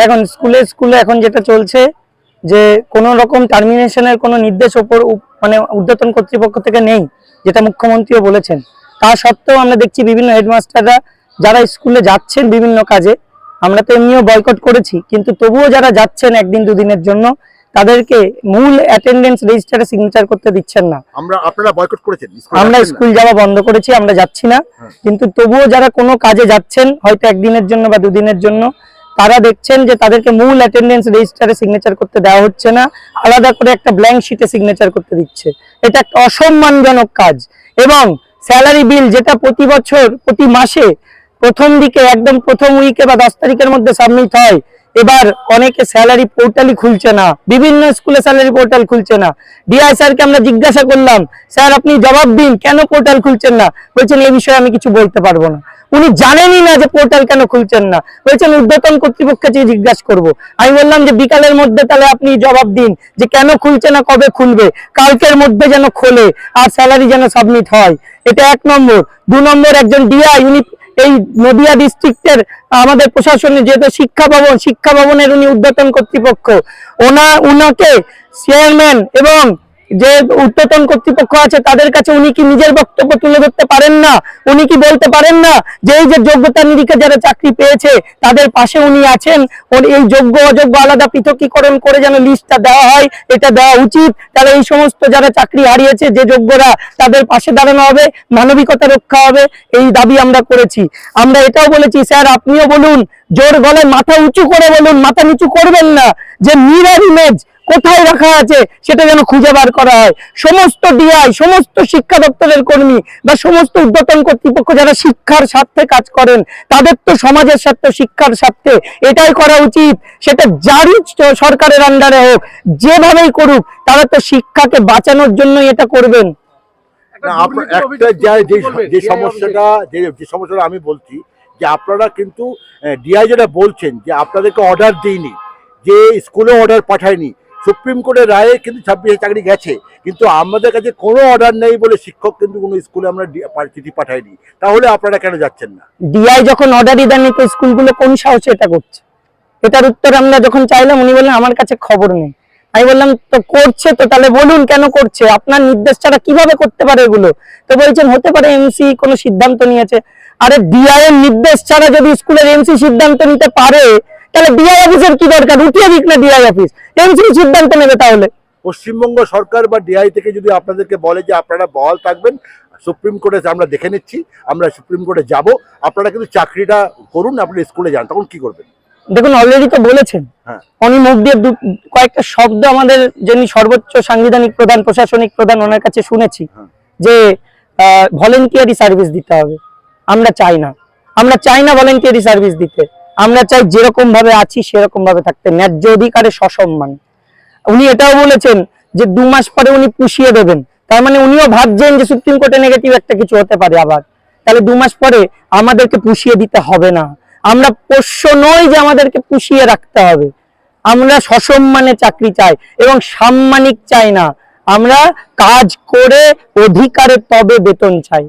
দেখুন স্কুলে স্কুলে এখন যেটা চলছে যে কোনো রকম টার্মিনেশনের কোনো নির্দেশ ওপর মানে ঊর্ধ্বতন কর্তৃপক্ষ থেকে নেই যেটা মুখ্যমন্ত্রীও বলেছেন। তা সত্ত্বেও আমরা দেখছি বিভিন্ন হেডমাস্টাররা যারা স্কুলে যাচ্ছেন বিভিন্ন কাজে আমরা তো এমনিও বয়কট করেছি কিন্তু তবুও যারা যাচ্ছেন একদিন দুদিনের জন্য তাদেরকে মূল অ্যাটেন্ডেন্স রেজিস্টারে সিগনেচার করতে দিচ্ছেন না। আমরা আপনারা বয়কট করেছেন? আমরা স্কুল যাওয়া বন্ধ করেছি আমরা যাচ্ছি না। হ্যাঁ। কিন্তু তবুও যারা কোনো কাজে যাচ্ছেন হয়তো একদিনের জন্য বা দুদিনের জন্য তারা দেখছেন যে তাদেরকে মূল অ্যাটেন্ডেন্স রেজিস্টারে সিগনেচার করতে দেওয়া হচ্ছে না, আলাদা করে একটা ব্ল্যাঙ্ক শিটে সিগনেচার করতে দিচ্ছে। এটা একটা অসম্মানজনক কাজ। এবং স্যালারি বিল যেটা প্রতি বছর, প্রতি মাসে প্রথম দিকে, একদম প্রথম উইকে বা দশ তারিখের মধ্যে সাবমিট হয়, এবার অনেকে স্যালারি পোর্টালই খুলছে না। বিভিন্ন স্কুলে স্যালারি পোর্টাল খুলছে না। ডিআই স্যারকে আমরা জিজ্ঞাসা করলাম স্যার আপনি জবাব দিন, কেন পোর্টাল খুলছেন না? বলছেন এই বিষয়ে আমি কিছু বলতে পারব না। উনি জানেনই না যে পোর্টাল কেন খুলছেন না। বলছেন ঊর্ধ্বতন কর্তৃপক্ষকে জিজ্ঞাসা করব। আমি বললাম যে, বিকালের মধ্যে তাহলে আপনি জবাব দিন যে কেন খুলছে না, কবে খুলবে? কালকের মধ্যে যেন খোলে, আর স্যালারি যেন সাবমিট হয়। এটা এক নম্বর। দু নম্বর, একজন ডিআই উনি এই নদিয়া ডিস্ট্রিক্টের আমাদের প্রশাসনের যেহেতু শিক্ষা ভবন, শিক্ষা ভবনের উনি উদ্যতন কর্তৃপক্ষ। ওনা, উনাকে চেয়ারম্যান এবং যে উদ্যতন কর্তৃপক্ষ আছে, তাদের কাছে উনি কি নিজের বক্তব্য তুলে ধরতে পারেন না? উনি কি বলতে পারেন না যে এই যে যোগ্যতা নিরীক্ষা যারা চাকরি পেয়েছে, তাদের পাশে উনি আছেন? এই যোগ্য, অযোগ্য আলাদা পৃথকীকরণ করে যেন লিস্টটা দেওয়া হয়, এটা দেওয়া উচিত। তাহলে এই সমস্ত যারা চাকরি হারিয়েছে, যে যোগ্যরা তাদের পাশে দাঁড়ানো হবে, মানবিকতা রক্ষা হবে, এই দাবি আমরা করেছি। আমরা এটাও বলেছি, স্যার, আপনিও বলুন, জোর গলায় মাথা উঁচু করে বলুন, মাথা নিচু করবেন না। যে মিরার ইমেজ কোথায় রাখা আছে সেটা যেন খুঁজে বার করা হয়। সমস্ত ডিআই সমস্ত শিক্ষা দপ্তরের কর্মী বা সমস্ত উদ্যতন কর্তৃপক্ষ যারা শিক্ষার স্বার্থে কাজ করেন তাদের তো সমাজের স্বার্থে শিক্ষার স্বার্থে এটাই করা উচিত। সেটা যারই সরকারের আন্ডারে হোক যেভাবেই করুক তারা তো শিক্ষাকে বাঁচানোর জন্যই এটা করবেন। একটা যে যে সমস্যাটা যে যে সমস্যাটা আমি বলছি যে আপনারা কিন্তু ডিআই যেটা বলছেন যে আপনাদেরকে অর্ডার দিইনি যে স্কুলে অর্ডার পাঠায়নি সুপ্রিম কোর্টের রায়ে কিন্তু ছাব্বিশে চাকরি গেছে। কিন্তু আমাদের কাছে কোনো অর্ডার নেই বলে শিক্ষক কিন্তু কোনো স্কুলে আমরা চিঠি পাঠাইনি। তাহলে আপনারা কেন যাচ্ছেন না? ডিআই যখন অর্ডারই দেননি তো স্কুলগুলো কোন সাহসে এটা করছে? এটার উত্তর আমরা যখন চাইলাম, উনি বললেন, আমার কাছে খবর নেই। আমি বললাম, তো করছে তো, তাহলে বলুন কেন করছে? আপনার নির্দেশ ছাড়া কীভাবে করতে পারে এগুলো? তো বলছেন, হতে পারে এমসি কোনো সিদ্ধান্ত নিয়েছে। আরে ডিআই এর নির্দেশ ছাড়া যদি স্কুলের এমসি সিদ্ধান্ত নিতে পারে তাহলে ডিআই অফিসের কি দরকার? উঠিয়ে দিক না ডিআই অফিস এমসি সিদ্ধান্ত নেবে তাহলে। পশ্চিমবঙ্গ সরকার বা ডিআই থেকে যদি আপনাদেরকে বলে যে আপনারা বহাল থাকবেন সুপ্রিম কোর্টে আমরা দেখে নিচ্ছি আমরা সুপ্রিম কোর্টে যাব আপনারা কিন্তু চাকরিটা করুন আপনি স্কুলে যান তখন কি করবেন? দেখুন অলরেডি তো বলেছেন। হ্যাঁ। উনি মুখ দিয়ে কয়েকটা শব্দ আমাদের যিনি সর্বোচ্চ সাংবিধানিক প্রধান প্রশাসনিক প্রধান ওনার কাছে শুনেছি হ্যাঁ। যে ভলেন্টিয়ারি সার্ভিস দিতে হবে। আমরা চাই না। আমরা চাই না ভলেন্টিয়ারি সার্ভিস দিতে। আমরা চাই যেরকম ভাবে আছি, সেরকম ভাবে থাকতে। ন্যায্য অধিকারে সসম্মান। উনি এটাও বলেছেন যে দু মাস পরে উনি পুষিয়ে দেবেন। তার মানে উনিও ভাবছেন যে সুপ্রিম কোর্টে নেগেটিভ একটা কিছু হতে পারে আবার। তাহলে দু মাস পরে আমাদেরকে পুষিয়ে দিতে হবে না। আমরা পোষ্য নই যে আমাদেরকে পুষিয়ে রাখতে হবে। আমরা সসম্মানে চাকরি চাই এবং সাম্মানিক চাই না। আমরা কাজ করে অধিকারে তবে বেতন চাই।